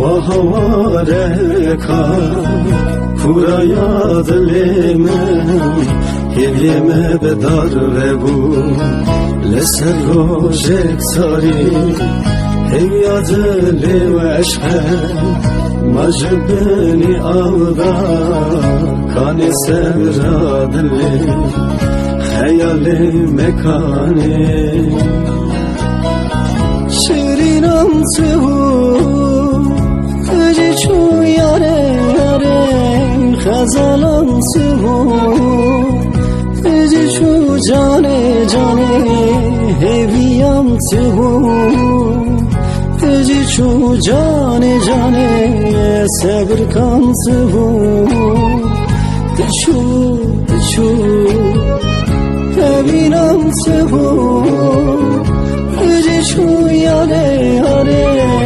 hava reka Kuraya dilimem Yevime bedar ve bu. Leser rojek sari Hevya dilim eşhe Majbeni avda Kani Feci çu cane cane Heviyam tıhu Feci çu cane cane tıhu Dıçu dıçu Hevinam tıhu Feci çu yare